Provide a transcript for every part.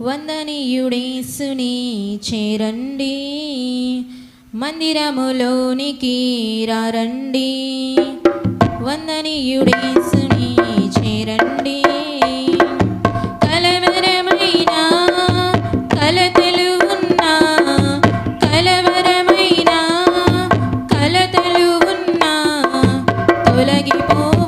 వందనీయుడేసుని చేరండి. మందిరములోనికి రారండి. వందనీయుడేసుని చేరండి. కలవరమైన కలతలు ఉన్న కలవరమైన కలతలు ఉన్న తొలగిపోవును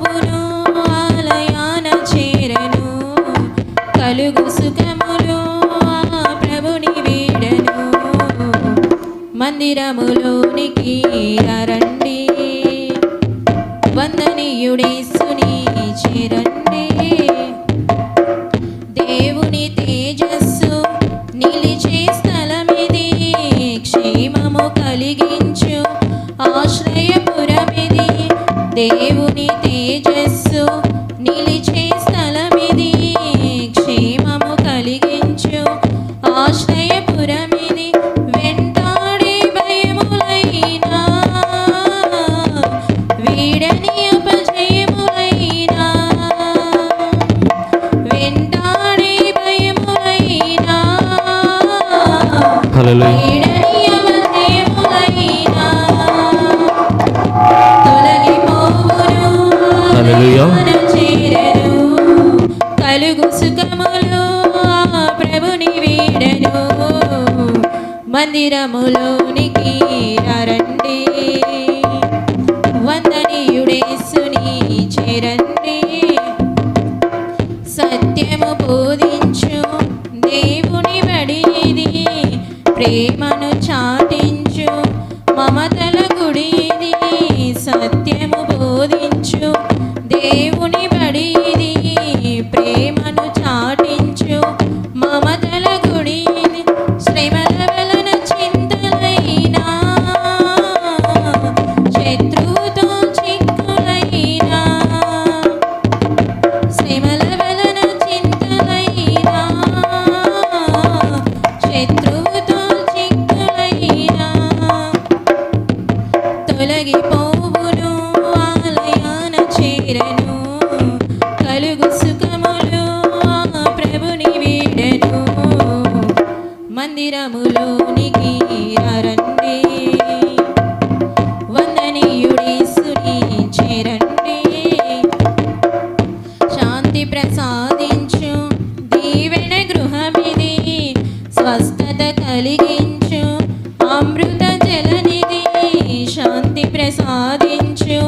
మందిరములోనికి రండి వందనీయుడేసుని చేరండి. దేవుని తేజస్సు నిలిచే స్థలమిది. క్షేమము కలిగించు ఆశ్రయపురమిది. దేవుని తేజస్సు నిలిచే హలో కలుగు సుఖములు ప్రభుని వీడను. మందిరములోనికి రండి వందనీయుడేసుని చేరండి. సత్యము బోధించు ప్రేమను మందిరములోనికి రండి వందనీయుడేసుని చేరండి శాంతి ప్రసాదించు దీవెన గృహమిది స్వస్థత కలిగించు అమృత జలనిధి శాంతి ప్రసాదించు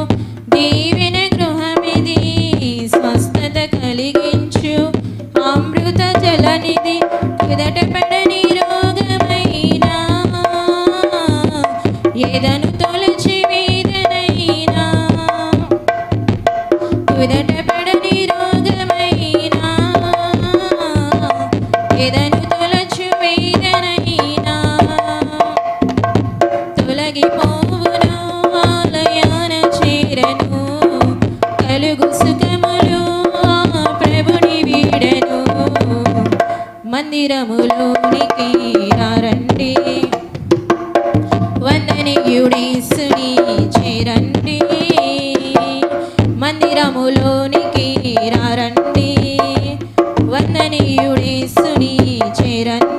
మందిరములోనికి రండి వందనీయుడేసుని చేరండి. మందిరములోనికి రండి వందనీయుడేసుని చేరండి.